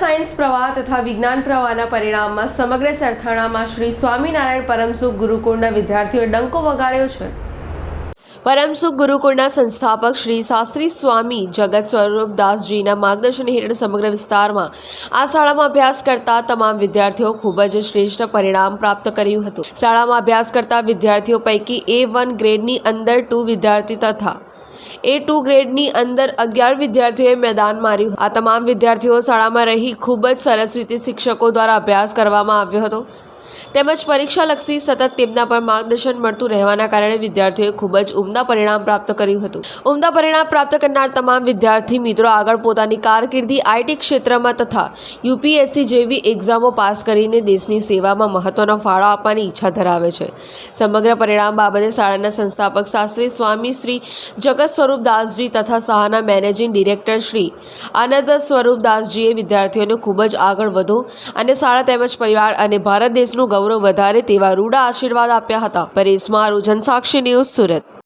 Science પ્રવાહ તથા વિજ્ઞાન પ્રવાહના પરિણામમાં સમગ્ર સરથાણામાં શ્રી સ્વામિનારાયણ પરમસુખ ગુરુકુળના વિદ્યાર્થીઓએ ડંકો વગાડ્યો છે. પરમસુખ ગુરુકુળના સંસ્થાપક શ્રી શાસ્ત્રી સ્વામી જગત સ્વરૂપ દાસજીના માર્ગદર્શન હેઠળ સમગ્ર વિસ્તારમાં આ શાળામાં અભ્યાસ કરતા તમામ વિદ્યાર્થીઓ ખૂબ જ શ્રેષ્ઠ પરિણામ પ્રાપ્ત કર્યું હતું. શાળામાં અભ્યાસ કરતા વિદ્યાર્થીઓ પૈકી એ વન ગ્રેડની અંદર ટુ વિદ્યાર્થી તથા એ ટુ ગ્રેડની અંદર અગિયાર વિદ્યાર્થીઓએ મેદાન માર્યું. આ તમામ વિદ્યાર્થીઓ શાળામાં રહી ખૂબ જ સરસ રીતે શિક્ષકો દ્વારા અભ્યાસ કરવામાં આવ્યો હતો. તેમજ પરીક્ષાલક્ષી સતત તેમના પર માર્ગદર્શન મળતું રહેવાના કારણે વિદ્યાર્થીઓએ ખૂબ જ ઉમદા પરિણામ પ્રાપ્ત કર્યું હતું. ઉમદા પરિણામ પ્રાપ્ત કરનાર તમામ વિદ્યાર્થી મિત્રો આગળ પોતાની કારકિર્દી આઈટી ક્ષેત્રમાં તથા યુપીએસસી જેવી એક્ઝામો પાસ કરીને દેશની સેવામાં મહત્વનો ફાળો આપવાની ઈચ્છા ધરાવે છે. સમગ્ર પરિણામ બાબતે શાળાના સંસ્થાપક શાસ્ત્રી સ્વામી શ્રી જગત સ્વરૂપ દાસજી તથા શાળાના મેનેજિંગ ડિરેક્ટર શ્રી આનંદ સ્વરૂપ દાસજીએ વિદ્યાર્થીઓને ખૂબ જ આગળ વધો અને શાળા તેમજ પરિવાર અને ભારત દેશનું ગૌરવ વધારે તેવા રૂડા આશીર્વાદ આપ્યા હતા. પરેશ મારું જનસાક્ષી ન્યૂઝ સુરત.